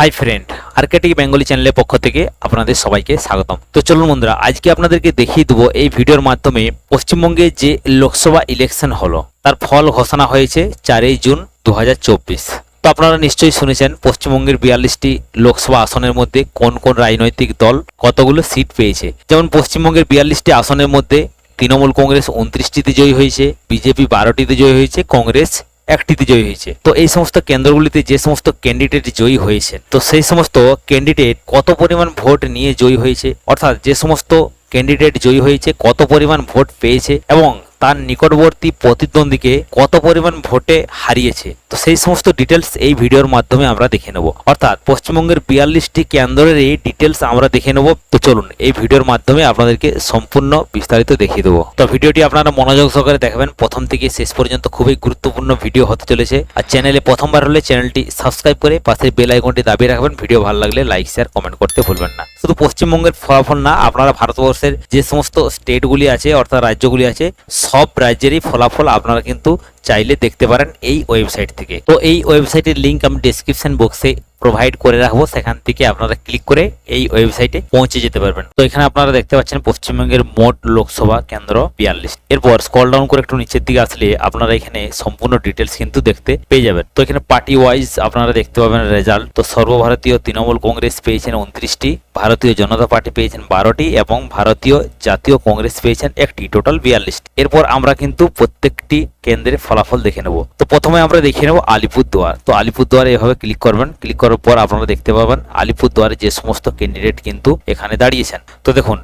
Hi friend Arctic Bengali চ্যানেলের পক্ষ থেকে আপনাদের সবাইকে স্বাগতম। তো চলুন বন্ধুরা, আজকে আপনাদেরকে দেখিয়ে দেবো এই ভিডিওর মাধ্যমে পশ্চিমবঙ্গে যে লোকসভা ইলেকশন হলো, তার ফল ঘোষণা হয়েছে চারই জুন দু হাজার চব্বিশ। তো আপনারা নিশ্চয়ই শুনেছেন পশ্চিমবঙ্গের বিয়াল্লিশটি লোকসভা আসনের মধ্যে কোন কোন রাজনৈতিক দল কতগুলো সিট পেয়েছে। যেমন পশ্চিমবঙ্গের বিয়াল্লিশটি আসনের মধ্যে তৃণমূল কংগ্রেস উনত্রিশটিতে জয়ী হয়েছে, বিজেপি বারোটিতে জয়ী হয়েছে, কংগ্রেস একটিতে জয়ী হয়েছে। তো এই সমস্ত কেন্দ্রগুলিতে যে সমস্ত ক্যান্ডিডেট জয়ী হয়েছে, তো সেই সমস্ত ক্যান্ডিডেট কত পরিমাণ ভোট নিয়ে জয়ী হয়েছে? অর্থাৎ যে সমস্ত ক্যান্ডিডেট জয়ী হয়েছে, কত পরিমাণ ভোট পেয়েছে? এবং তার নিকটবর্তী প্রতিদ্বন্দ্বীকে কত পরিমাণ ভোটে হারিয়েছে। তো সেই সমস্ত ডিটেলস এই ভিডিওর মাধ্যমে আমরা দেখে নেব। অর্থাৎ পশ্চিমবঙ্গের বিয়াল্লিশটি কেন্দ্রের এই ডিটেলস আমরা দেখে নেব। তো চলুন, এই ভিডিওর মাধ্যমে আপনাদেরকে সম্পূর্ণ বিস্তারিত দেখিয়ে দেবো। তো ভিডিওটি আপনারা মনোযোগ সহকারে দেখবেন। প্রথম থেকে শেষ পর্যন্ত খুবই গুরুত্বপূর্ণ ভিডিও হতে চলেছে। আর চ্যানেলে প্রথমবার হলে চ্যানেলটি সাবস্ক্রাইব করে পাশের বেল আইকনটি দাবিয়ে রাখবেন। ভিডিও ভালো লাগলে লাইক শেয়ার কমেন্ট করতে ভুলবেন না। শুধু পশ্চিমবঙ্গের ফলাফল না, আপনারা ভারতবর্ষের যে সমস্ত স্টেটগুলি আছে, অর্থাৎ রাজ্যগুলি আছে সব রাজ্যেরই ফলাফল আপনারা কিন্তু চাইলে দেখতে পারেন এই ওয়েবসাইট থেকে। তো এই ওয়েবসাইটের লিংক আমি ডেসক্রিপশন বক্সে প্রোভাইড করে রাখব। সেখান থেকে আপনারা ক্লিক করে এই ওয়েবসাইটে পৌঁছে যেতে পারবেন। তো এখানে আপনারা দেখতে পাচ্ছেন পশ্চিমবঙ্গের মোট লোকসভা কেন্দ্র বিয়াল্লিশ। এরপর স্কল ডাউন করে একটু নিচের দিকে আসলে আপনারা এখানে সম্পূর্ণ ডিটেলস কিন্তু দেখতে পেয়ে যাবেন। তো এখানে পার্টি ওয়াইজ আপনারা দেখতে পাবেন রেজাল্ট তো সর্বভারতীয় তৃণমূল কংগ্রেস পেয়েছেন উনত্রিশটি, ভারতীয় জনতা পার্টি পেয়েছেন বারোটি এবং ভারতীয় জাতীয় কংগ্রেস পেয়েছেন একটি টোটাল বিয়াল্লিশটি। এরপর আমরা কিন্তু প্রত্যেকটি কেন্দ্রের ফলাফল দেখে নেব। তো প্রথমে আমরা দেখে নেব আলিপুরদুয়ার। তো আলিপুরদুয়ারে এভাবে ক্লিক করবেন। ক্লিক করার পর আপনারা দেখতে পাবেন আলিপুরদুয়ারে যে সমস্ত ক্যান্ডিডেট কিন্তু এখানে দাঁড়িয়েছেন। তো দেখুন,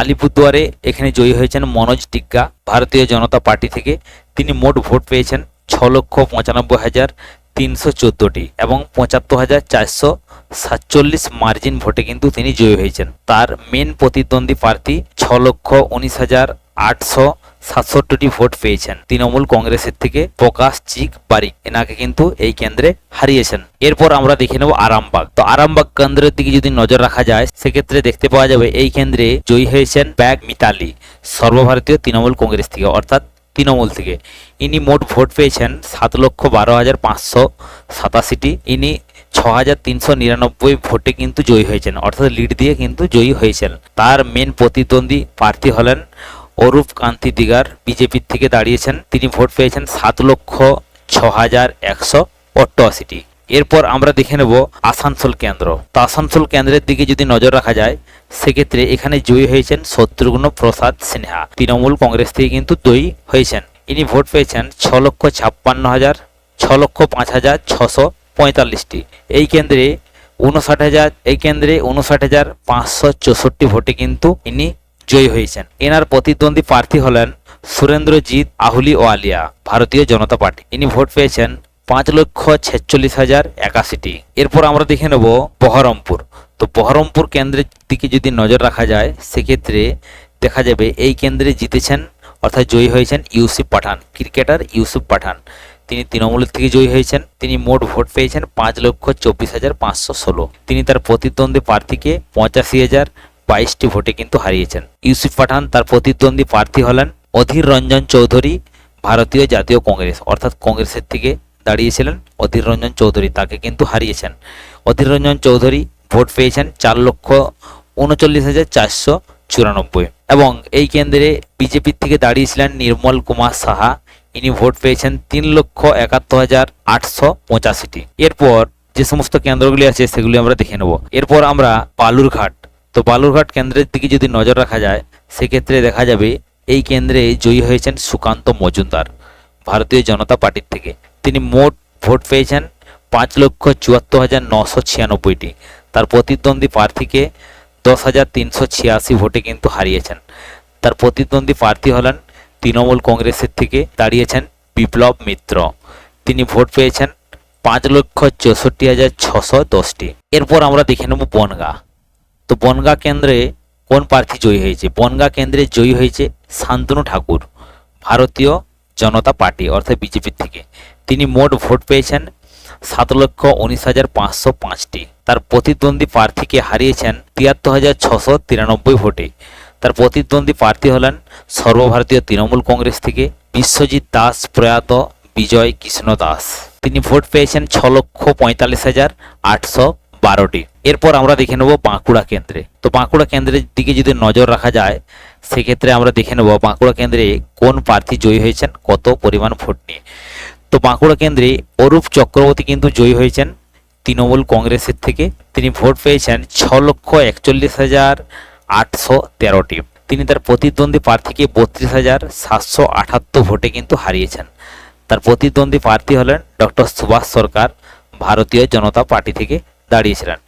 আলিপুরদুয়ারে এখানে জয়ী হয়েছেন মনোজ টিগ্গা। ভারতীয় জনতা পার্টি থেকে তিনি মোট ভোট পেয়েছেন ছ লক্ষ পঁচানব্বই হাজার তিনশো চোদ্দোটি এবং পঁচাত্তর হাজার চারশো সাতচল্লিশ মার্জিন ভোটে কিন্তু তিনি জয়ী হয়েছেন। তার মেন প্রতিদ্বন্দ্বী প্রার্থী ছ লক্ষ উনিশ হাজার আটশো সাতষট্টিটি ভোট পেয়েছেন। তৃণমূল কংগ্রেসের থেকে প্রকাশ চিক বারিক। এনাকে কিন্তু এই কেন্দ্রে হারিয়েছেন। এরপর আমরা দেখে নেব আরামবাগ। তো আরামবাগ কেন্দ্রের দিকে যদি নজর রাখা যায়, সেক্ষেত্রে দেখতে পাওয়া যাবে এই কেন্দ্রে জয়ী হয়েছেন ব্যাগ মিতালি, সর্বভারতীয় তৃণমূল কংগ্রেস থেকে, অর্থাৎ তৃণমূল থেকে। ইনি মোট ভোট পেয়েছেন সাত লক্ষ বারো হাজার পাঁচশো সাতাশিটি। ইনি ছ হাজার তিনশো নিরানব্বই ভোটে কিন্তু জয়ী হয়েছেন, অর্থাৎ লিড দিয়ে কিন্তু জয়ী হয়েছেন। তার মেন প্রতিদ্বন্দ্বী প্রার্থী হলেন অরূপ কান্তি দিগার বিজেপির থেকে দাঁড়িয়েছেন। তিনি ভোট পেয়েছেন সাত লক্ষ ছ হাজার একশো অষ্টআশিটি এরপর আমরা দেখে নেব আসানসোল কেন্দ্র। তো আসানসোল কেন্দ্রের দিকে যদি নজর রাখা যায়, সেক্ষেত্রে এখানে জয়ী হয়েছেন শত্রুঘ্ন প্রসাদ সিনহা। তৃণমূল কংগ্রেস থেকে কিন্তু জয়ী হয়েছেন। ইনি ভোট পেয়েছেন ছ লক্ষ ছাপ্পান্ন হাজার, ছ লক্ষ পাঁচ হাজার ছশো পঁয়তাল্লিশটি। এই কেন্দ্রে উনষাট হাজার, এই কেন্দ্রে উনষাট হাজার পাঁচশো চৌষট্টি ভোটে কিন্তু ইনি জয়ী হয়েছেন। এনার প্রতিদ্বন্দ্বী প্রার্থী হলেন সুরেন্দ্রজিৎ আহুলি ওয়ালিয়া ভারতীয় জনতা পার্টি। ইনি ভোট পেয়েছেন পাঁচ লক্ষ ছেচল্লিশ হাজার একাশিটি। এরপর আমরা দেখে নেব বহরমপুর। তো বহরমপুর কেন্দ্রের দিকে যদি নজর রাখা যায়, সেক্ষেত্রে দেখা যাবে এই কেন্দ্রে জিতেছেন, অর্থাৎ জয়ী হয়েছেন ইউসুফ পাঠান, ক্রিকেটার ইউসুফ পাঠান। তিনি তৃণমূলের থেকে জয়ী হয়েছেন, তিনি মোট ভোট পেয়েছেন পাঁচ লক্ষ চব্বিশ হাজার পাঁচশো ষোলো। তিনি তার প্রতিদ্বন্দ্বী প্রার্থীকে পঁচাশি হাজার বাইশটি ভোটে কিন্তু হারিয়েছেন। ইউসুফ পাঠান তার প্রতিদ্বন্দ্বী প্রার্থী হলেন অধীর রঞ্জন চৌধুরী, ভারতীয় জাতীয় কংগ্রেস, অর্থাৎ কংগ্রেসের থেকে দাঁড়িয়েছিলেন অধীর রঞ্জন চৌধুরী, তাকে কিন্তু হারিয়েছেন। অধীর রঞ্জন চৌধুরী ভোট পেয়েছেন চার লক্ষ উনচল্লিশ হাজার চারশো চুরানব্বই। এবং এই কেন্দ্রে বিজেপির থেকে দাঁড়িয়েছিলেন নির্মল কুমার সাহা, ইনি ভোট পেয়েছেন তিন লক্ষ একাত্তর হাজার আটশো পঁচাশিটি। এরপর যে সমস্ত কেন্দ্রগুলি আছে সেগুলি আমরা দেখে নেব। এরপর আমরা বালুরঘাট তো বালুরঘাট কেন্দ্রের দিকে যদি নজর রাখা যায়, সেক্ষেত্রে দেখা যাবে এই কেন্দ্রে জয়ী হয়েছেন সুকান্ত মজুমদার, ভারতীয় জনতা পার্টির থেকে। তিনি মোট ভোট পেয়েছেন পাঁচ লক্ষ চুয়াত্তর হাজার নশো ছিয়ানব্বইটি। তার প্রতিদ্বন্দ্বী প্রার্থীকে দশ হাজার তিনশো ছিয়াশি ভোটে কিন্তু হারিয়েছেন। তার প্রতিদ্বন্দ্বী প্রার্থী হলেন তৃণমূল কংগ্রেসের থেকে দাঁড়িয়েছেন বিপ্লব মিত্র। তিনি ভোট পেয়েছেন পাঁচ লক্ষ চৌষট্টি হাজার ছশো দশটি। এরপর আমরা দেখে নেব বনগা। তো বনগা কেন্দ্রে কোন প্রার্থী জয়ী হয়েছে? বনগা কেন্দ্রে জয়ী হয়েছে শান্তনু ঠাকুর, ভারতীয় জনতা পার্টি, অর্থাৎ বিজেপির থেকে। তিনি মোট ভোট পেয়েছেন সাত লক্ষ উনিশ হাজার পাঁচশো পাঁচটি। তার প্রতিদ্বন্দ্বী প্রার্থীকে হারিয়েছেন তিয়াত্তর হাজার ছশো তিরানব্বই ভোটে। তার প্রতিদ্বন্দ্বী প্রার্থী হলেন সর্বভারতীয় তৃণমূল কংগ্রেস থেকে বিশ্বজিৎ দাস, প্রয়াত বিজয় কৃষ্ণ দাস। তিনি ভোট পেয়েছেন ছ লক্ষ পঁয়তাল্লিশ হাজার আটশো বারোটি। এরপর আমরা দেখে নেব বাঁকুড়া কেন্দ্রে। তো বাঁকুড়া কেন্দ্রের দিকে যদি নজর রাখা যায়, সেক্ষেত্রে আমরা দেখে নেব বাঁকুড়া কেন্দ্রে কোন প্রার্থী জয়ী হয়েছেন, কত পরিমাণ ভোট নিয়ে। তো বাঁকুড়া কেন্দ্রে অরূপ চক্রবর্তী কিন্তু জয়ী হয়েছেন তৃণমূল কংগ্রেসের থেকে। তিনি ভোট পেয়েছেন ছ লক্ষ একচল্লিশ হাজার আটশো তেরোটি। তিনি তার প্রতিদ্বন্দ্বী প্রার্থীকে বত্রিশ হাজার সাতশো আটাত্তর ভোটে কিন্তু হারিয়েছেন। তার প্রতিদ্বন্দ্বী প্রার্থী হলেন ডক্টর সুভাষ সরকার, ভারতীয় জনতা পার্টি থেকে। দাঁড়িয়েছিলেন।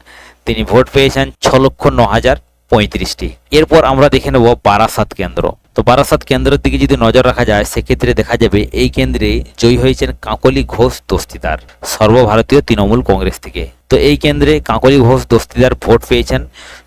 তিনি ভোট পেয়েছেন ছ লক্ষ ন হাজার পঁয়ত্রিশটি। এরপর আমরা দেখে নেব বারাসাত কেন্দ্র। তো বারাসাত কেন্দ্রের দিকে যদি নজর রাখা যায়, সেক্ষেত্রে দেখা যাবে এই কেন্দ্রে জয়ী হয়েছেন কাকলি ঘোষ দস্তিদার, সর্বভারতীয় তৃণমূল কংগ্রেস থেকে। তো এই কেন্দ্রে কাকলি ঘোষ দস্তিদার ভোট পেয়েছেন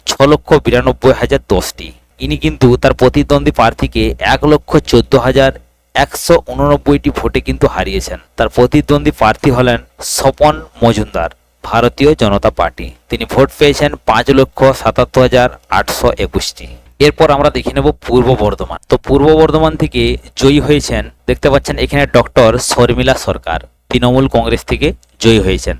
ছ লক্ষ বিরানব্বই হাজার দশটি। ইনি কিন্তু তার প্রতিদ্বন্দ্বী প্রার্থীকে এক লক্ষ চোদ্দ হাজার একশো উননব্বইটি ভোটে কিন্তু হারিয়েছেন। তার প্রতিদ্বন্দ্বী প্রার্থী হলেন স্বপন মজুমদার। ভারতীয় জনতা পার্টি। তিনি ভোট পেয়েছেন পাঁচ লক্ষ সাতাত্তর হাজার আটশো একুশটি। এরপর আমরা দেখে নেব পূর্ব বর্ধমান। তো পূর্ব বর্ধমান থেকে জয়ী হয়েছেন, দেখতে পাচ্ছেন এখানে ডক্টর শর্মিলা সরকার। তৃণমূল কংগ্রেস থেকে জয়ী হয়েছেন।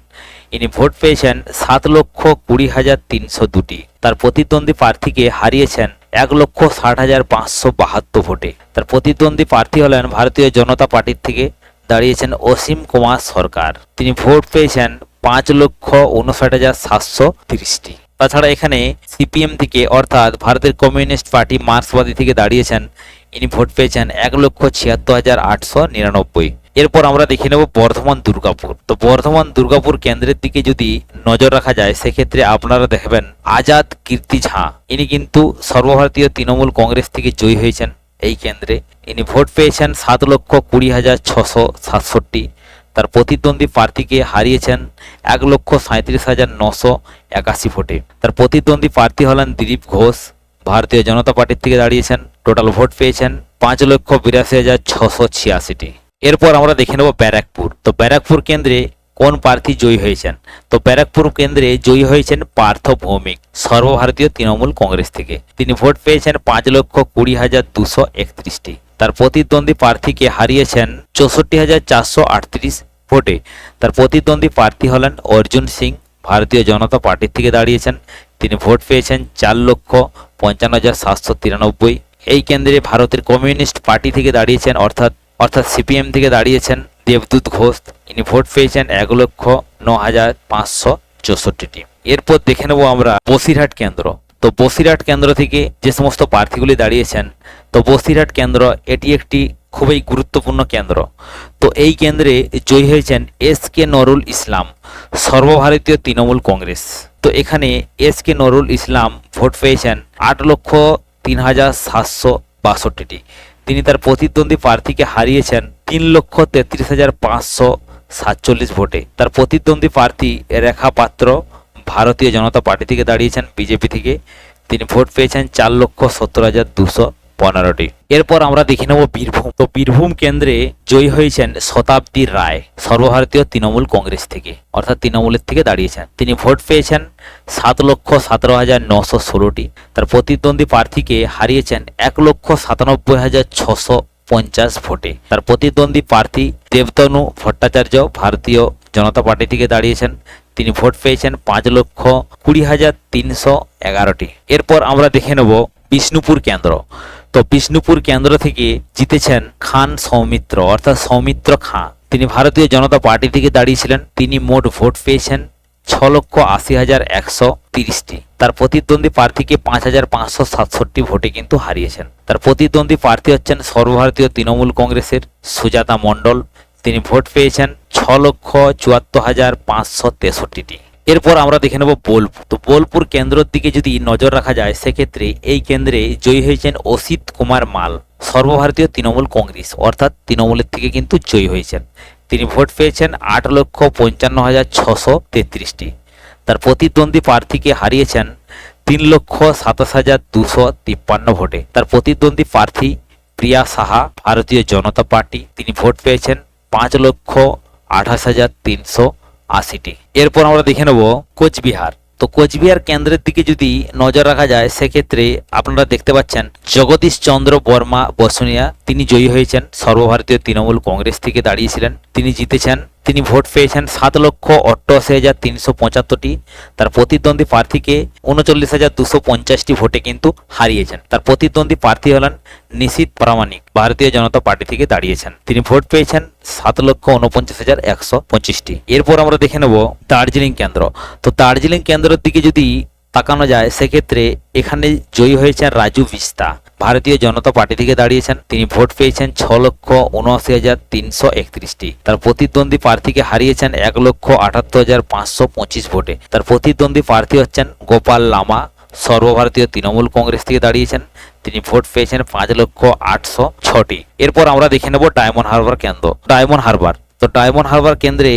ইনি ভোট পেয়েছেন সাত লক্ষ কুড়ি হাজার তিনশো দুটি। তার প্রতিদ্বন্দ্বী প্রার্থীকে হারিয়েছেন এক লক্ষ ষাট হাজার পাঁচশো বাহাত্তর ভোটে। তার প্রতিদ্বন্দ্বী প্রার্থী হলেন ভারতীয় জনতা পার্টির থেকে দাঁড়িয়েছেন অসীম কুমার সরকার। তিনি ভোট পেয়েছেন পাঁচ লক্ষ উনষাট হাজার সাতশো তিরিশটি। তাছাড়া এখানে সিপিএম থেকে অর্থাৎ ভারতের কমিউনিস্ট পার্টি মার্ক্সবাদী থেকে দাঁড়িয়েছেন, ইনি ভোট পেয়েছেন এক লক্ষ ছিয়াত্তর হাজার আটশো নিরানব্বই। এরপর আমরা দেখে নেব বর্ধমান দুর্গাপুর। তো বর্ধমান দুর্গাপুর কেন্দ্রের দিকে যদি নজর রাখা যায়, সেক্ষেত্রে আপনারা দেখবেন আজাদ কীর্তি ঝা। ইনি কিন্তু সর্বভারতীয় তৃণমূল কংগ্রেস থেকে জয়ী হয়েছেন এই কেন্দ্রে। ইনি ভোট পেয়েছেন সাত লক্ষ কুড়ি হাজার ছশো সাতষট্টি। তার প্রতিদ্বন্দ্বী প্রার্থীকে হারিয়েছেন এক লক্ষ সাঁত্রিশ হাজার নশো একাশি ভোটে। তার প্রতিদ্বন্দ্বী প্রার্থী হলেন দিলীপ ঘোষ। ভারতীয় জনতা পার্টির থেকে দাঁড়িয়েছেন, টোটাল ভোট পেয়েছেন পাঁচ লক্ষ বিরাশি হাজার ছশো ছিয়াশিটি। এরপর আমরা দেখে নেব ব্যারাকপুর। তো ব্যারাকপুর কেন্দ্রে কোন প্রার্থী জয়ী হয়েছেন? তো ব্যারাকপুর কেন্দ্রে জয়ী হয়েছেন পার্থ ভৌমিক, সর্বভারতীয় তৃণমূল কংগ্রেস থেকে। তিনি ভোট পেয়েছেন পাঁচ লক্ষ কুড়ি হাজার দুশো একত্রিশটি। তার প্রতিদ্বন্দ্বী প্রার্থীকে হারিয়েছেন চৌষট্টি হাজার চারশো আটত্রিশ ভোটে। তার প্রতিদ্বন্দ্বী প্রার্থী হলেন অর্জুন সিং। ভারতীয় জনতা পার্টির থেকে দাঁড়িয়েছেন। তিনি ভোট পেয়েছেন চার লক্ষ পঞ্চান্ন হাজার সাতশো তিরানব্বই। এই কেন্দ্রে ভারতের কমিউনিস্ট পার্টি থেকে দাঁড়িয়েছেন, অর্থাৎ অর্থাৎ সিপিএম থেকে দাঁড়িয়েছেন দেবদূত ঘোষ। ইনি ভোট পেয়েছেন এক লক্ষ ন হাজার পাঁচশো চৌষট্টিটি। এরপর দেখে নেব আমরা বসিরহাট কেন্দ্র। তো বসিরহাট কেন্দ্র থেকে যে সমস্ত প্রার্থীগুলি দাঁড়িয়েছেন, তো বসিরহাট কেন্দ্র এটি একটি খুবই গুরুত্বপূর্ণ কেন্দ্র। তো এই কেন্দ্রে জয়ী হয়েছেন এস কে নরুল ইসলাম, সর্বভারতীয় তৃণমূল কংগ্রেস। তো এখানে এস কে নরুল ইসলাম ভোট পেয়েছেন আট লক্ষ তিন হাজার সাতশো বাষট্টিটি। তিনি তার প্রতিদ্বন্দ্বী প্রার্থীকে হারিয়েছেন তিন লক্ষ তেত্রিশ হাজার পাঁচশো সাতচল্লিশ ভোটে। তার প্রতিদ্বন্দ্বী প্রার্থী রেখা পাত্র ভারতীয় জনতা পার্টি থেকে দাঁড়িয়েছেন, বিজেপি থেকে। তিনি ভোট পেয়েছেন চার লক্ষ সত্তর হাজার দুশো পনেরোটি। এরপর আমরা দেখে নেব বীরভূম। তো বীরভূম কেন্দ্রে জয়ী হয়েছেন শতাব্দী রায়, সর্বভারতীয় তৃণমূল কংগ্রেস থেকে, অর্থাৎ তৃণমূলের থেকে দাঁড়িয়েছেন। তিনি ভোট পেয়েছেন সাত লক্ষ সতেরো হাজার নশো ষোলোটি। তার প্রতিদ্বন্দ্বী প্রার্থীকে হারিয়েছেন এক লক্ষ সাতানব্বই হাজার ছশো পঞ্চাশ ভোটে। তার প্রতিদ্বন্দ্বী প্রার্থী দেবতনু ভট্টাচার্য ভারতীয় জনতা পার্টি থেকে দাঁড়িয়েছেন তিনি ভোট পেয়েছেন পাঁচ লক্ষ কুড়ি হাজার তিনশো এগারোটি। এরপর আমরা দেখে নেব বিষ্ণুপুর কেন্দ্র। তো বিষ্ণুপুর কেন্দ্র থেকে জিতেছেন খান সৌমিত্র, অর্থাৎ সৌমিত্র খাঁ। তিনি ভারতীয় জনতা পার্টি থেকে দাঁড়িয়েছিলেন। তিনি মোট ভোট পেয়েছেন ছ লক্ষ আশি হাজার একশো তিরিশটি। তার প্রতিদ্বন্দ্বী প্রার্থীকে পাঁচ হাজার পাঁচশো সাতষট্টি ভোটে কিন্তু হারিয়েছেন। তার প্রতিদ্বন্দ্বী প্রার্থী হচ্ছেন সর্বভারতীয় তৃণমূল কংগ্রেসের সুজাতা মণ্ডল। তিনি ভোট পেয়েছেন ছ লক্ষ চুয়াত্তর হাজার পাঁচশো তেষট্টিটি। এরপর আমরা দেখে নেব বোলপুর। তো বোলপুর কেন্দ্রের দিকে যদি নজর রাখা যায়, সেক্ষেত্রে এই কেন্দ্রে জয়ী হয়েছেন অসিত কুমার মাল, সর্বভারতীয় তৃণমূল কংগ্রেস, অর্থাৎ তৃণমূলের থেকে কিন্তু জয়ী হয়েছেন। তিনি ভোট পেয়েছেন আট লক্ষ পঞ্চান্ন হাজার ছশো তেত্রিশটি। তার প্রতিদ্বন্দ্বী প্রার্থীকে হারিয়েছেন তিন লক্ষ সাতাশ হাজার দুশো তিপ্পান্ন ভোটে। তার প্রতিদ্বন্দ্বী প্রার্থী প্রিয়া সাহা, ভারতীয় জনতা পার্টি, তিনি ভোট পেয়েছেন পাঁচ লক্ষ আঠাশ হাজার তিনশো আশিটি। এরপর আমরা দেখে নেব কোচবিহার। তো কোচবিহার কেন্দ্রের দিকে যদি নজর রাখা যায়, সেক্ষেত্রে আপনারা দেখতে পাচ্ছেন জগদীশ চন্দ্র বর্মা বসুনিয়া, তিনি জয়ী হয়েছেন। সর্বভারতীয় তৃণমূল কংগ্রেস থেকে দাঁড়িয়েছিলেন। তিনি জিতেছেন তিনি ভোট পেয়েছেন সাত লক্ষ অষ্টআশি হাজার তিনশো পঁচাত্তরটি। তার প্রতিদ্বন্দ্বী প্রার্থীকে উনচল্লিশ হাজার দুশো পঞ্চাশটি ভোটে কিন্তু হারিয়েছেন। তার প্রতিদ্বন্দ্বী প্রার্থী হলেন নিশীত প্রামাণিক, ভারতীয় জনতা পার্টি থেকে দাঁড়িয়েছেন। তিনি ভোট পেয়েছেন সাত লক্ষ উনপঞ্চাশ হাজার একশো পঁচিশটি। এরপর আমরা দেখে নেব দার্জিলিং কেন্দ্র। তো দার্জিলিং কেন্দ্রের দিকে যদি তাকানো যায়, সেক্ষেত্রে এখানে জয়ী হয়েছেন রাজু বিস্তা ভারতীয় জনতা পার্টি থেকে দাঁড়িয়েছেন। তিনি ভোট পেয়েছেন ছ লক্ষ উনআশি হাজার তিনশো একত্রিশটি। তার প্রতিদ্বন্দ্বী প্রার্থীকে হারিয়েছেন এক লক্ষ আটাত্তর হাজার পাঁচশো পঁচিশ ভোটে। তার প্রতিদ্বন্দ্বী প্রার্থী হচ্ছেন গোপাল লামা। সর্বভারতীয় তৃণমূল কংগ্রেস থেকে দাঁড়িয়েছেন। তিনি ভোট পেয়েছেন পাঁচ লক্ষ আটশো ছটি। এরপর আমরা দেখে নেব ডায়মন্ড হারবার কেন্দ্র। ডায়মন্ড হারবার। তো ডায়মন্ড হারবার কেন্দ্রে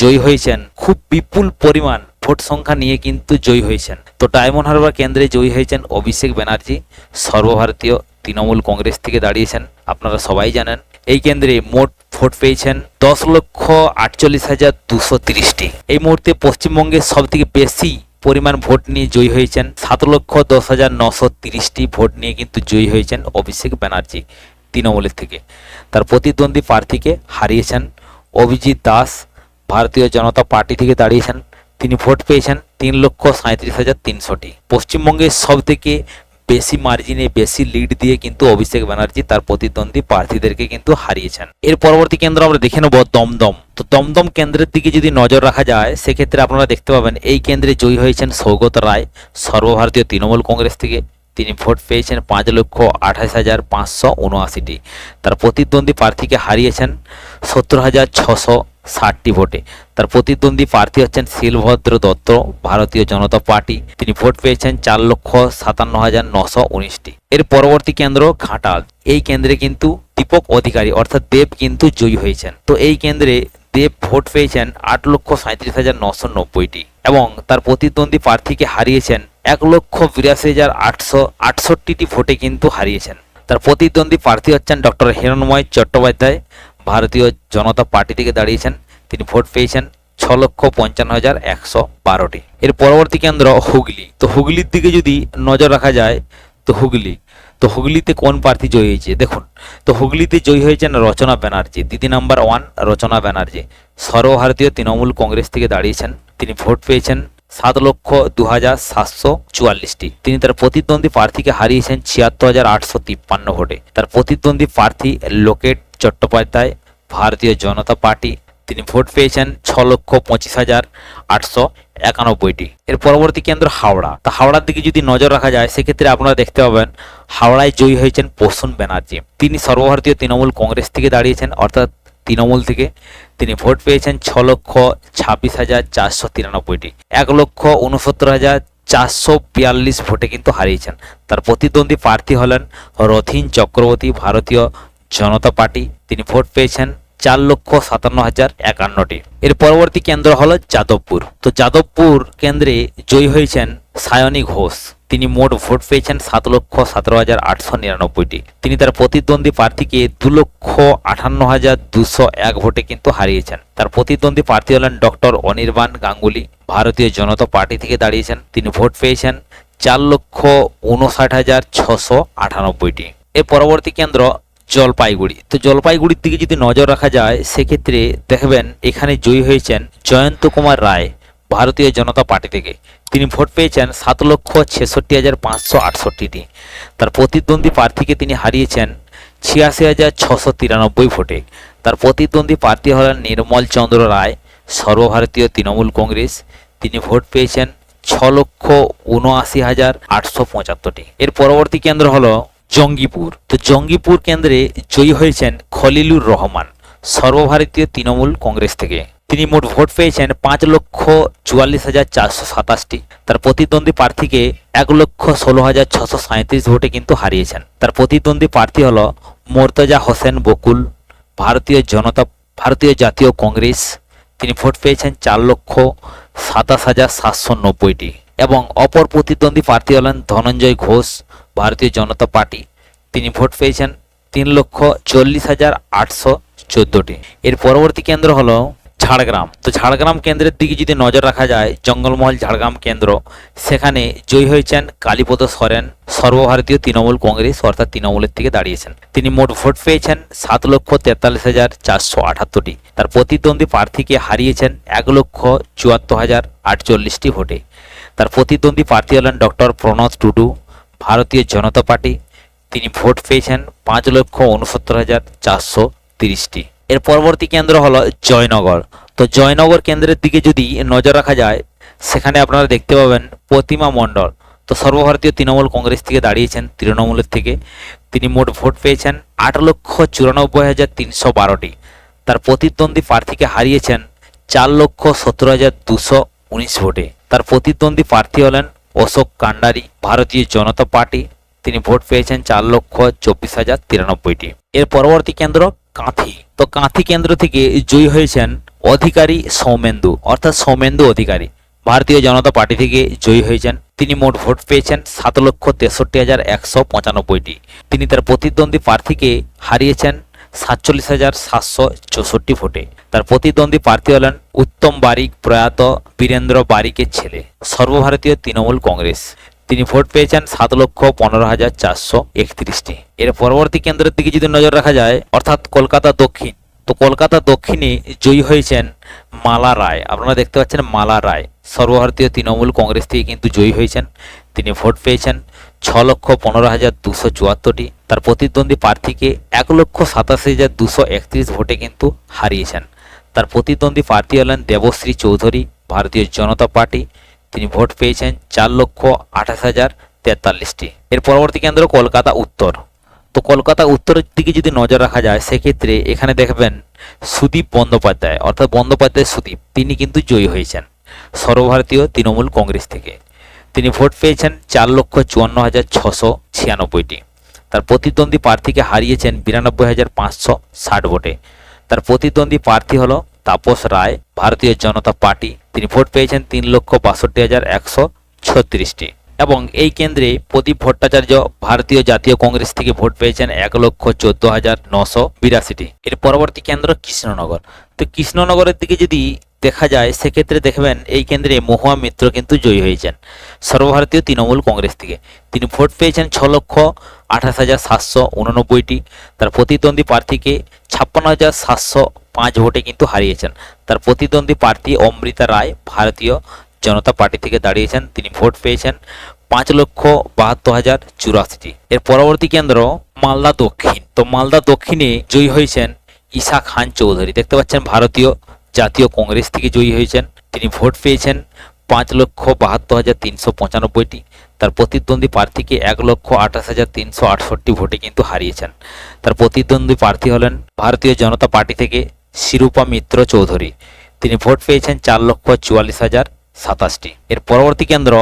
জয়ী হয়েছেন খুব বিপুল পরিমাণ ভোট সংখ্যা নিয়ে কিন্তু জয়ী হয়েছেন। তো ডায়মন্ড হারবার কেন্দ্রে জয়ী হয়েছেন অভিষেক ব্যানার্জি, সর্বভারতীয় তৃণমূল কংগ্রেস থেকে দাঁড়িয়েছেন, আপনারা সবাই জানেন। এই কেন্দ্রে মোট ভোট পেয়েছেন দশ লক্ষ আটচল্লিশ হাজার দুশো তিরিশটি। এই মুহূর্তে পশ্চিমবঙ্গে সব থেকে বেশি পরিমাণ ভোট নিয়ে জয়ী হয়েছেন সাত লক্ষ দশ হাজার নশো তিরিশটি ভোট নিয়ে কিন্তু জয়ী হয়েছেন অভিষেক ব্যানার্জি তৃণমূলের থেকে। তার প্রতিদ্বন্দ্বী প্রার্থীকে হারিয়েছেন অভিজিৎ দাস, ভারতীয় জনতা পার্টি থেকে দাঁড়িয়েছেন তিনি ভোট পেয়েছেন তিন লক্ষ সাঁত্রিশ হাজার তিনশোটি। পশ্চিমবঙ্গের সব থেকে বেশি মার্জিনে বেশি লিড দিয়ে কিন্তু অভিষেক ব্যানার্জি তার প্রতিদ্বন্দ্বী প্রার্থীদেরকে কিন্তু হারিয়েছেন। এর পরবর্তী কেন্দ্র আমরা দেখে নেব দমদম। তো দমদম কেন্দ্রের দিকে যদি নজর রাখা যায়, সেক্ষেত্রে আপনারা দেখতে পাবেন এই কেন্দ্রে জয়ী হয়েছেন সৌগত রায়, সর্বভারতীয় তৃণমূল কংগ্রেস থেকে। তিনি ভোট পেয়েছেন পাঁচ লক্ষ আঠাশ হাজার পাঁচশো উনআশিটি। তার প্রতিদ্বন্দ্বী প্রার্থীকে হারিয়েছেন সত্তর হাজার ছশো ষাটটি ভোটে। তার প্রতিদ্বন্দ্বী প্রার্থী হচ্ছেন শিলভদ্র দত্ত, ভারতীয় জনতা পার্টি। তিনি ভোট পেয়েছেন চার লক্ষ সাতান্ন হাজার নশো উনিশটি। এর পরবর্তী কেন্দ্র ঘাটাল। এই কেন্দ্রে কিন্তু দীপক অধিকারী, অর্থাৎ দেব কিন্তু জয়ী হয়েছেন। তো এই কেন্দ্রে দেব ভোট পেয়েছেন আট লক্ষ সাঁত্রিশ হাজার নশো নব্বইটি এবং তার প্রতিদ্বন্দ্বী প্রার্থীকে হারিয়েছেন এক লক্ষ বিরাশি হাজার আটশো আটষট্টিটি ভোটে কিন্তু হারিয়েছেন। তার প্রতিদ্বন্দ্বী প্রার্থী হচ্ছেন ডক্টর হিরণময় চট্টোপাধ্যায়। ভারতীয় জনতা পার্টি থেকে দাঁড়িয়েছেন। তিনি ভোট পেয়েছেন ছ লক্ষ পঞ্চান্ন হাজার একশো বারোটি। এর পরবর্তী কেন্দ্র হুগলি। তো হুগলির দিকে যদি নজর রাখা যায়, তো হুগলি। তো হুগলিতে কোন প্রার্থী জয়ী হয়েছে? দেখুন, তো হুগলিতে জয়ী হয়েছেন রচনা ব্যানার্জি, দিদি নাম্বার ওয়ান রচনা ব্যানার্জি। সর্বভারতীয় তৃণমূল কংগ্রেস থেকে দাঁড়িয়েছেন। তিনি ভোট পেয়েছেন সাত লক্ষ দু হাজার সাতশো চুয়াল্লিশটি। তিনি তার প্রতিদ্বন্দ্বী প্রার্থীকে হারিয়েছেন ছিয়াত্তর হাজার আটশো তিপ্পান্ন ভোটে। তার প্রতিদ্বন্দ্বী প্রার্থী লোকেট চট্টোপাধ্যায়, ভারতীয় জনতা পার্টি, তিনি ভোট পেয়েছেন ছ লক্ষ পঁচিশ হাজার আটশো একানব্বইটি। এর পরবর্তী কেন্দ্র হাওড়া। তা হাওড়ার দিকে যদি নজর রাখা যায়, সেক্ষেত্রে আপনারা দেখতে পাবেন, হাওড়ায় জয়ী হয়েছেন প্রসূন ব্যানার্জি। তিনি সর্বভারতীয় তৃণমূল কংগ্রেস থেকে দাঁড়িয়েছেন, অর্থাৎ তৃণমূল থেকে। তিনি ভোট পেয়েছেন ছ লক্ষ ছাব্বিশ হাজার চারশো তিরানব্বইটি। এক লক্ষ উনসত্তর হাজার চারশো বিয়াল্লিশ ভোটে কিন্তু হারিয়েছেন। তার প্রতিদ্বন্দ্বী প্রার্থী হলেন রথিন চক্রবর্তী, ভারতীয় জনতা পার্টি। তিনি ভোট পেয়েছেন চার লক্ষ সাতান্ন হাজার একান্নটি। এর পরবর্তী কেন্দ্র হল যাদবপুর। তো যাদবপুর কেন্দ্রে জয়ী হয়েছেন সায়নী ঘোষ। তিনি মোট ভোট পেয়েছেন সাত লক্ষ সতেরো হাজার আটশো নিরানব্বইটি। তিনি তার প্রতিদ্বন্দ্বী প্রার্থীকে দু লক্ষ আটান্ন হাজার দুশো এক ভোটে কিন্তু হারিয়েছেন। তার প্রতিদ্বন্দ্বী প্রার্থী হলেন ডক্টর অনির্বাণ গাঙ্গুলি। ভারতীয় জনতা পার্টি থেকে দাঁড়িয়েছেন। তিনি ভোট পেয়েছেন চার লক্ষ উনষাট হাজার ছশো আটানব্বইটি। এর পরবর্তী কেন্দ্র জলপাইগুড়ি। তো জলপাইগুড়ির দিকে যদি নজর রাখা যায়, সেক্ষেত্রে দেখবেন এখানে জয়ী হয়েছেন জয়ন্ত কুমার রায়, ভারতীয় জনতা পার্টি থেকে। তিনি ভোট পেয়েছেন সাত লক্ষ ছেষট্টি হাজার পাঁচশো আটষট্টিটি। তার প্রতিদ্বন্দ্বী প্রার্থীকে তিনি হারিয়েছেন ছিয়াশি হাজার ছশো তিরানব্বই ভোটে। তার প্রতিদ্বন্দ্বী প্রার্থী হলেন নির্মল চন্দ্র রায়, সর্বভারতীয় তৃণমূল কংগ্রেস। তিনি ভোট পেয়েছেন ছ লক্ষ উনআশি হাজার আটশো পঁচাত্তরটি। এর পরবর্তী কেন্দ্র হলো জঙ্গিপুর। তো জঙ্গিপুর কেন্দ্রে জয়ী হয়েছেন খলিলুর রহমান, সর্বভারতীয় তৃণমূল কংগ্রেস থেকে। তিনি মোট ভোট পেয়েছেন পাঁচ লক্ষ চুয়াল্লিশ হাজার চারশো সাতাশটি। তার প্রতিদ্বন্দ্বী প্রার্থীকে এক লক্ষ ষোলো হাজার ছশো সাঁত্রিশ ভোটে কিন্তু হারিয়েছেন। তার প্রতিদ্বন্দ্বী প্রার্থী হল মোর্তজা হোসেন বকুল, ভারতীয় জনতা, ভারতীয় জাতীয় কংগ্রেস। তিনি ভোট পেয়েছেন চার লক্ষ সাতাশ হাজার সাতশো নব্বইটি। এবং অপর প্রতিদ্বন্দ্বী প্রার্থী হলেন ধনঞ্জয় ঘোষ ভারতীয় জনতা পার্টি। তিনি ভোট পেয়েছেন তিন লক্ষ চল্লিশ হাজার আটশো চোদ্দোটি। এর পরবর্তী কেন্দ্র হলো ঝাড়গ্রাম। তো ঝাড়গ্রাম কেন্দ্রের দিকে যদি নজর রাখা যায়, জঙ্গলমহল ঝাড়গ্রাম কেন্দ্র, সেখানে জয়ী হয়েছেন কালীপদ সরেন, সর্বভারতীয় তৃণমূল কংগ্রেস, অর্থাৎ তৃণমূলের থেকে দাঁড়িয়েছেন। তিনি মোট ভোট পেয়েছেন সাত লক্ষ তেতাল্লিশ হাজার চারশো আটাত্তরটি। তার প্রতিদ্বন্দ্বী প্রার্থীকে হারিয়েছেন এক লক্ষ চুয়াত্তর হাজার আটচল্লিশটি ভোটে। তার প্রতিদ্বন্দ্বী প্রার্থী হলেন ডক্টর প্রণব টুডু। ভারতীয় জনতা পার্টি। তিনি ভোট পেয়েছেন পাঁচ লক্ষ উনসত্তর হাজার চারশো তিরিশটি। এর পরবর্তী কেন্দ্র হলো জয়নগর। তো জয়নগর কেন্দ্রের দিকে যদি নজর রাখা যায়, সেখানে আপনারা দেখতে পাবেন প্রতিমা মণ্ডল। তো সর্বভারতীয় তৃণমূল কংগ্রেস থেকে দাঁড়িয়েছেন তৃণমূলের থেকে। তিনি মোট ভোট পেয়েছেন আট লক্ষ চুরানব্বই হাজার তিনশো বারোটি। তার প্রতিদ্বন্দ্বী প্রার্থীকে হারিয়েছেন চার লক্ষ সত্তর হাজার দুশো উনিশ ভোটে। তার প্রতিদ্বন্দ্বী প্রার্থী হলেন অশোক কান্ডারি ভারতীয় জনতা পার্টি। তিনি ভোট পেয়েছেন চার লক্ষ চব্বিশ হাজার তিরানব্বইটি। এর পরবর্তী কেন্দ্র কাঁথি। তো কাঁথি কেন্দ্র থেকে জয়ী হয়েছেন অধিকারী সৌমেন্দু, অর্থাৎ সৌমেন্দু অধিকারী। ভারতীয় জনতা পার্টি থেকে জয়ী হয়েছেন। তিনি মোট ভোট পেয়েছেন সাত লক্ষ তেষট্টি হাজার একশো পঁচানব্বইটি। তিনি তার প্রতিদ্বন্দ্বী প্রার্থীকে হারিয়েছেন সাতচল্লিশ হাজার সাতশো চৌষট্টি ভোটে। তার প্রতিদ্বন্দ্বী প্রার্থী হলেন উত্তম বারিক প্রয়াত বীরেন্দ্র বারিকের ছেলে, সর্বভারতীয় তৃণমূল কংগ্রেস। তিনি ভোট পেয়েছেন সাত লক্ষ পনেরো হাজার চারশো একত্রিশটি। এর পরবর্তী কেন্দ্রের দিকে যদি নজর রাখা যায়, অর্থাৎ কলকাতা দক্ষিণ, তো কলকাতা দক্ষিণে জয়ী হয়েছেন মালা রায়। আপনারা দেখতে পাচ্ছেন মালা রায়, সর্বভারতীয় তৃণমূল কংগ্রেস থেকে কিন্তু জয়ী হয়েছেন। তিনি ভোট পেয়েছেন ছ লক্ষ পনেরো হাজার দুশো চুয়াত্তরটি। তার প্রতিদ্বন্দ্বী প্রার্থীকে এক লক্ষ সাতাশি হাজার দুশো একত্রিশ ভোটে কিন্তু হারিয়েছেন। তার প্রতিদ্বন্দ্বী প্রার্থী হলেন দেবশ্রী চৌধুরী, ভারতীয় জনতা পার্টি। তিনি ভোট পেয়েছেন চার লক্ষ আঠাশ হাজার তেতাল্লিশটি। এর পরবর্তী কেন্দ্র কলকাতা উত্তর। তো কলকাতা উত্তরের দিকে যদি নজর রাখা যায়, সেক্ষেত্রে এখানে দেখবেন সুদীপ বন্দ্যোপাধ্যায়, অর্থাৎ বন্দ্যোপাধ্যায় সুদীপ, তিনি কিন্তু জয়ী হয়েছেন সর্বভারতীয় তৃণমূল কংগ্রেস থেকে। তিনি ভোট পেয়েছেন চার লক্ষ চুয়ান্ন হাজার ছশো ছিয়ানব্বইটি। তার প্রতিদ্বন্দ্বী প্রার্থীকে হারিয়েছেন বিরানব্বই হাজার পাঁচশো ষাট ভোটে। তার প্রতিদ্বন্দ্বী প্রার্থী হল তাপস রায়, ভারতীয় জনতা পার্টি। তিনি ভোট পেয়েছেন তিন লক্ষ বাষট্টি হাজার একশো ছত্রিশটি। এবং এই কেন্দ্রে প্রদীপ ভট্টাচার্য ভারতীয় জাতীয় কংগ্রেস থেকে ভোট পেয়েছেন এক লক্ষ চোদ্দ হাজার নশো বিরাশিটি। এর পরবর্তী কেন্দ্র কৃষ্ণনগর। তো কৃষ্ণনগরের দিকে যদি দেখা যায়, সেক্ষেত্রে দেখবেন এই কেন্দ্রে মহুয়া মিত্র কিন্তু জয়ী হয়েছেন। সর্বভারতীয় তৃণমূল কংগ্রেস থেকে। তিনি ভোট পেয়েছেন ছ লক্ষ আঠাশ হাজার সাতশো উননব্বইটি। তার প্রতিদ্বন্দ্বী প্রার্থীকে ছাপ্পান্ন হাজার সাতশো পাঁচ ভোটে কিন্তু হারিয়েছেন। তার প্রতিদ্বন্দ্বী প্রার্থী অমৃতা রায় ভারতীয় জনতা পার্টি থেকে দাঁড়িয়েছেন। তিনি ভোট পেয়েছেন পাঁচ লক্ষ বাহাত্তর হাজার চুরাশিটি। এর পরবর্তী কেন্দ্র মালদা দক্ষিণ। তো মালদা দক্ষিণে জয়ী হয়েছেন ঈশা খান চৌধুরী। দেখতে পাচ্ছেন ভারতীয় জাতীয় কংগ্রেস থেকে জয়ী হয়েছেন। তিনি ভোট পেয়েছেন পাঁচ লক্ষ বাহাত্তর হাজার তিনশো পঁচানব্বইটি। তার প্রতিদ্বন্দ্বী প্রার্থীকে এক লক্ষ আঠাশ হাজার তিনশো আটষট্টি ভোটে কিন্তু হারিয়েছেন। তার প্রতিদ্বন্দ্বী প্রার্থী হলেন ভারতীয় জনতা পার্টি থেকে শিরূপা মিত্র চৌধুরী। তিনি ভোট পেয়েছেন চার লক্ষ চুয়াল্লিশ হাজার সাতাশটি। এর পরবর্তী কেন্দ্র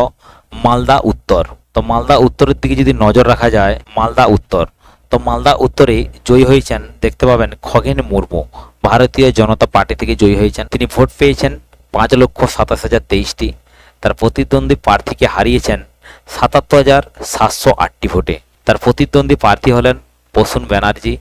মালদা উত্তর। তো মালদা উত্তরের দিকে যদি নজর রাখা যায়, মালদা উত্তর। তো মালদা উত্তরে জয়ী হয়েছেন, দেখতে পাবেন খগেন মুর্মু। ভারতীয় জনতা পার্টি থেকে জয়ী হয়েছেন। তিনি ভোট পেয়েছেন পাঁচ লক্ষ সাতাশ হাজার তেইশটি। তার প্রতিদ্বন্দ্বী প্রার্থীকে হারিয়েছেন সাতাত্তর হাজার সাতশো আটটি ভোটে। তার প্রতিদ্বন্দ্বী প্রার্থী হলেন প্রসূন ব্যানার্জি।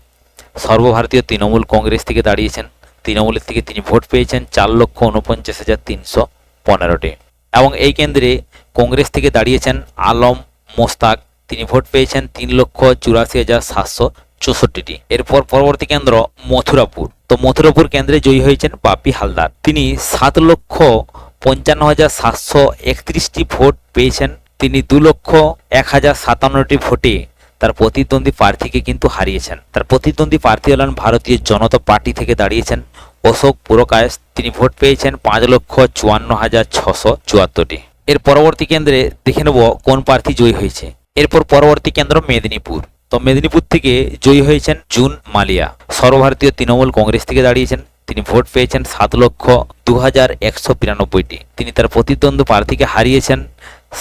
সর্বভারতীয় তৃণমূল কংগ্রেস থেকে দাঁড়িয়েছেন। তৃণমূলের থেকে তিনি ভোট পেয়েছেন চার লক্ষ উনপঞ্চাশ হাজার তিনশো পনেরোটি। এবং এই কেন্দ্রে কংগ্রেস থেকে দাঁড়িয়েছেন আলম মোস্তাক। তিনি ভোট পেয়েছেন তিন লক্ষ চুরাশি হাজার সাতশো চৌষট্টিটি। এরপর পরবর্তী কেন্দ্র মথুরাপুর। তো মথুরাপুর কেন্দ্রে জয়ী হয়েছেন বাপি হালদার। তিনি সাত লক্ষ পঞ্চান্ন হাজার সাতশো একত্রিশটি ভোট পেয়েছেন। তিনি দু লক্ষ এক হাজার সাতান্নটি ভোটে তার প্রতিদ্বন্দ্বী প্রার্থীকে কিন্তু হারিয়েছেন। তার প্রতিদ্বন্দ্বী প্রার্থী হলেন ভারতীয় জনতা পার্টি থেকে দাঁড়িয়েছেন। অশোক পুরকায়েস, তিনি ভোট পেয়েছেন পাঁচ লক্ষ চুয়ান্ন হাজার ছশো চুয়াত্তরটি। এর পরবর্তী কেন্দ্রে দেখে নেব কোন প্রার্থী জয়ী হয়েছে। এরপর পরবর্তী কেন্দ্র মেদিনীপুর। তো মেদিনীপুর থেকে জয়ী হয়েছেন জুন মালিয়া। সর্বভারতীয় তৃণমূল কংগ্রেস থেকে দাঁড়িয়েছেন। তিনি ভোট পেয়েছেন সাত লক্ষ দু হাজার একশো বিরানব্বইটি। তিনি তার প্রতিদ্বন্দ্বী প্রার্থীকে হারিয়েছেন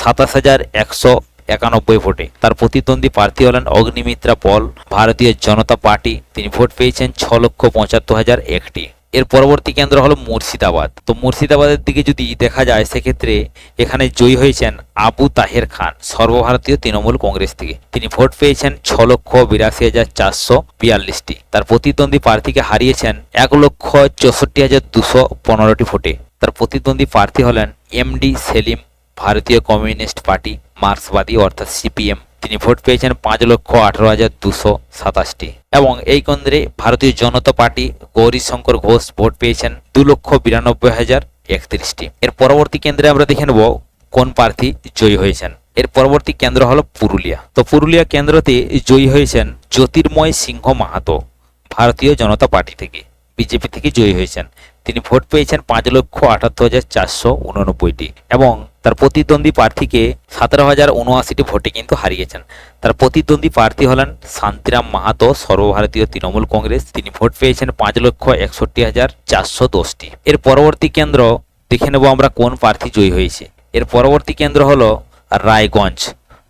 সাতাশ হাজার একশো একানব্বই ভোটে। তার প্রতিদ্বন্দ্বী প্রার্থী হলেন অগ্নিমিত্রা পল। ভারতীয় জনতা পার্টি। তিনি ভোট পেয়েছেন ছ লক্ষ পঁচাত্তর হাজার একটি। এর পরবর্তী কেন্দ্র হলো মুর্শিদাবাদ। তো মুর্শিদাবাদের দিকে যদি দেখা যায়, সেক্ষেত্রে এখানে জয়ী হয়েছেন আবু তাহের খান, সর্বভারতীয় তৃণমূল কংগ্রেস থেকে। তিনি ভোট পেয়েছেন ছ লক্ষ বিরাশি হাজার চারশো বিয়াল্লিশটি। তার প্রতিদ্বন্দ্বী প্রার্থীকে হারিয়েছেন এক লক্ষ চৌষট্টি হাজার দুশো পনেরোটি ভোটে। তার প্রতিদ্বন্দ্বী প্রার্থী হলেন এমডি সেলিম, ভারতীয় কমিউনিস্ট পার্টি, মার্ক্সবাদী, অর্থাৎ সিপিএম। তিনি ভোট পেয়েছেন পাঁচ লক্ষ আঠারো হাজার দুশো সাতাশটি। এবং এই কেন্দ্রে ভারতীয় জনতা পার্টি গৌরীশঙ্কর ঘোষ ভোট পেয়েছেন দু লক্ষ বিরানব্বই হাজার একত্রিশটি। এর পরবর্তী কেন্দ্রে আমরা দেখে নেব কোন প্রার্থী জয়ী হয়েছেন। এর পরবর্তী কেন্দ্র হলো পুরুলিয়া। তো পুরুলিয়া কেন্দ্রতে জয়ী হয়েছেন জ্যোতির্ময় সিংহ মাহাতো, ভারতীয় জনতা পার্টি থেকে, বিজেপি থেকে জয়ী হয়েছেন। তিনি ভোট পেয়েছেন পাঁচ লক্ষ আটাত্তর হাজার চারশো উননব্বইটি এবং তার প্রতিদ্বন্দ্বী প্রার্থীকে সতেরো হাজার উনআশিটি ভোটে কিন্তু হারিয়েছেন। তার প্রতিদ্বন্দ্বী প্রার্থী হলেন শান্তিরাম মাহাতো, সর্বভারতীয় তৃণমূল কংগ্রেস। তিনি ভোট পেয়েছেন পাঁচ লক্ষ একষট্টি হাজার চারশো দশটি। এর পরবর্তী কেন্দ্র, দেখে নেব আমরা কোন প্রার্থী জয়ী হয়েছে। এর পরবর্তী কেন্দ্র হলো রায়গঞ্জ।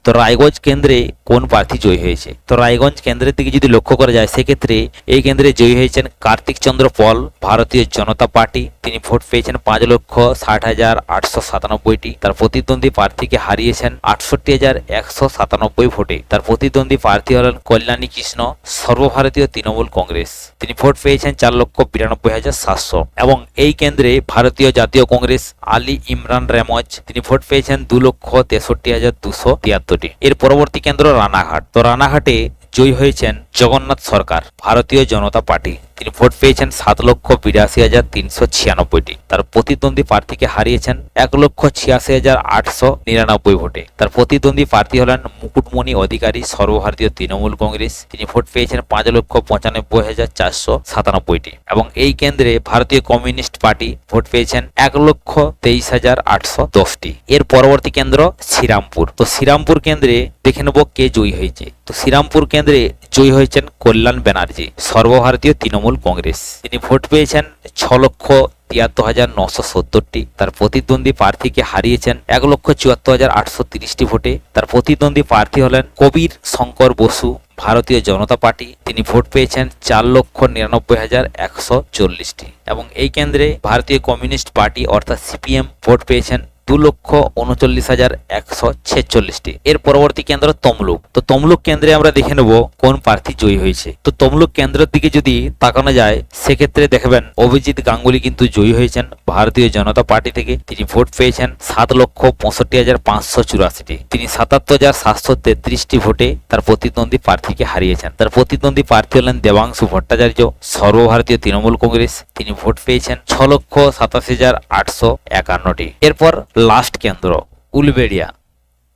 তো রায়গঞ্জ কেন্দ্রে কোন প্রার্থী জয়ী হয়েছে? তো রায়গঞ্জ কেন্দ্রের দিকে যদি লক্ষ্য করা যায়, সেক্ষেত্রে এই কেন্দ্রে জয়ী হয়েছেন কার্তিক চন্দ্র পল, ভারতীয় জনতা পার্টি তিনি ভোট পেয়েছেন পাঁচ লক্ষ ষাট হাজার আটশো সাতানব্বইটি। তার প্রতিদ্বন্দ্বী প্রার্থীকে হারিয়েছেন আটষট্টি হাজার একশো সাতানব্বই ভোটে। তার প্রতিদ্বন্দ্বী প্রার্থী হলেন কল্যাণী কৃষ্ণ, সর্বভারতীয় তৃণমূল কংগ্রেস। তিনি ভোট পেয়েছেন চার লক্ষ বিরানব্বই হাজার সাতশো। এবং এই কেন্দ্রে ভারতীয় জাতীয় কংগ্রেস আলী ইমরান রেমজ, তিনি ভোট পেয়েছেন দু লক্ষ তেষট্টি হাজার দুশো তিয়াত্তরটি। এর পরবর্তী কেন্দ্র রানাঘাট। তো রানাঘাটে জয়ী হয়েছেন জগন্নাথ সরকার, ভারতীয় জনতা পার্টি। তিনি ভোট পেয়েছেন সাত লক্ষ বিরাশি হাজার তিনশো ছিয়ানব্বইটি। তার প্রতিদ্বন্দ্বী প্রার্থীকে হারিয়েছেন এক লক্ষ ছিয়াশি হাজার আটশো নিরানব্বই ভোটে। তার প্রতিদ্বন্দ্বী প্রার্থী হলেন মুকুটমণি অধিকারী সর্বভারতীয় তৃণমূল কংগ্রেস। তিনি ভোট পেয়েছেন পাঁচ লক্ষ পঁচানব্বই হাজার চারশো সাতানব্বইটি। এবং এই কেন্দ্রে ভারতীয় কমিউনিস্ট পার্টি ভোট পেয়েছেন এক লক্ষ তেইশ হাজার আটশো দশটি। এর পরবর্তী কেন্দ্র শ্রীরামপুর। তো শ্রীরামপুর কেন্দ্রে দেখে নেব কে জয়ী হয়েছে। তো শ্রীরামপুর কেন্দ্রে জয়ী হয়েছেন কল্যাণ ব্যানার্জি, সর্বভারতীয় তৃণমূল কংগ্রেস। তিনি ভোট পেয়েছেন ছ লক্ষ তিয়াত্তর হাজার নশো সত্তরটি। তার প্রতিদ্বন্দ্বী প্রার্থীকে হারিয়েছেন এক লক্ষ চুয়াত্তর হাজার আটশো তিরিশটি ভোটে। তার প্রতিদ্বন্দ্বী প্রার্থী হলেন কবির শঙ্কর বসু, ভারতীয় জনতা পার্টি। তিনি ভোট পেয়েছেন চার লক্ষ নিরানব্বই হাজার একশো চল্লিশটি। এবং এই কেন্দ্রে ভারতীয় কমিউনিস্ট পার্টি অর্থাৎ সিপিএম ভোট পেয়েছেন দু লক্ষ উনচল্লিশ হাজার একশো ছেচল্লিশটি। এর পরবর্তী কেন্দ্র তমলুক। তো তমলুক কেন্দ্রে আমরা দেখে নেব কোন প্রার্থী জয়ী হয়েছে। তো তমলুক কেন্দ্রের দিকে যদি তাকানো যায়, সেক্ষেত্রে দেখবেন অভিজিৎ গাঙ্গুলি কিন্তু জয়ী হয়েছেন ভারতীয় জনতা পার্টি থেকে। তিনি ভোট পেয়েছেন সাত লক্ষ পঁয়ষট্টি হাজার পাঁচশো চুরাশিটি। তিনি সাতাত্তর হাজার সাতশো তেত্রিশটি ভোটে তার প্রতিদ্বন্দ্বী প্রার্থীকে হারিয়েছেন। তার প্রতিদ্বন্দ্বী প্রার্থী হলেন দেবাংশু ভট্টাচার্য, সর্বভারতীয় তৃণমূল কংগ্রেস। তিনি ভোট পেয়েছেন ছ লক্ষ সাতাশি হাজার আটশো একান্নটি। এরপর লাস্ট কেন্দ্র উলবেড়িয়া।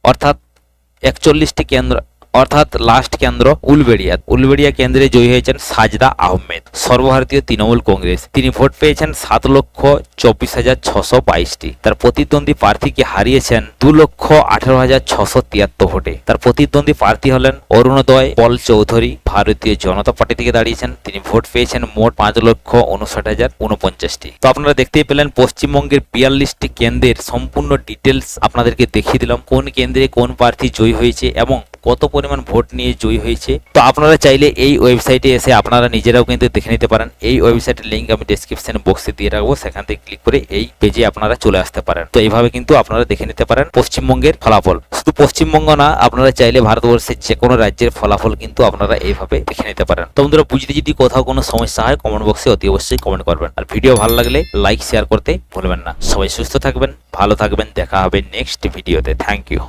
অর্থাৎ একচল্লিশটি কেন্দ্র অর্থাৎ লাস্ট কেন্দ্র উলবেড়িয়া। উলবেড়িয়া কেন্দ্রে জয়ী হয়েছেন সাজদা আহমেদ। সর্বভারতীয় তৃণমূল কংগ্রেস। তিনি ভোট পেয়েছেন সাত লক্ষ চব্বিশ হাজার ছশো বাইশটি। তার প্রতিদ্বন্দ্বী প্রার্থীকে হারিয়েছেন দু লক্ষ আঠারো হাজার ছশো তিয়াত্তর ভোটে। তার প্রতিদ্বন্দ্বী প্রার্থী হলেন অরুণোদয়, পল চৌধুরী। ভারতীয় জনতা পার্টি থেকে দাঁড়িয়েছেন। তিনি ভোট পেয়েছেন মোট পাঁচ লক্ষ উনষাট হাজার উনপঞ্চাশটি। তো আপনারা দেখতেই পেলেন পশ্চিমবঙ্গের বিয়াল্লিশটি কেন্দ্রের সম্পূর্ণ ডিটেলস আপনাদেরকে দেখিয়ে দিলাম। কোন কেন্দ্রে কোন প্রার্থী জয়ী হয়েছে এবং কত পরিমাণ ভোট নিয়ে জয়ী হয়েছে। তো আপনারা চাইলে এই ওয়েবসাইটে এসে আপনারা নিজেরাও কিন্তু দেখে নিতে পারেন। এই ওয়েবসাইটের লিঙ্ক আমি ডেসক্রিপশন বক্সে দিয়ে রাখব। সেখান থেকে ক্লিক করে এই পেজে আপনারা চলে আসতে পারেন। তো এইভাবে কিন্তু আপনারা দেখে নিতে পারেন পশ্চিমবঙ্গের ফলাফল। শুধু পশ্চিমবঙ্গ না, আপনারা চাইলে ভারতবর্ষের যে কোনো রাজ্যের ফলাফল কিন্তু আপনারা এইভাবে দেখে নিতে পারেন। তো বন্ধুরা, বুঝতে যদি কোথাও কোনো সমস্যা হয় কমেন্ট বক্সে অতি অবশ্যই কমেন্ট করবেন। আর ভিডিও ভালো লাগলে লাইক শেয়ার করতে ভুলবেন না। সবাই সুস্থ থাকবেন, ভালো থাকবেন। দেখা হবে নেক্সট ভিডিওতে থ্যাংক ইউ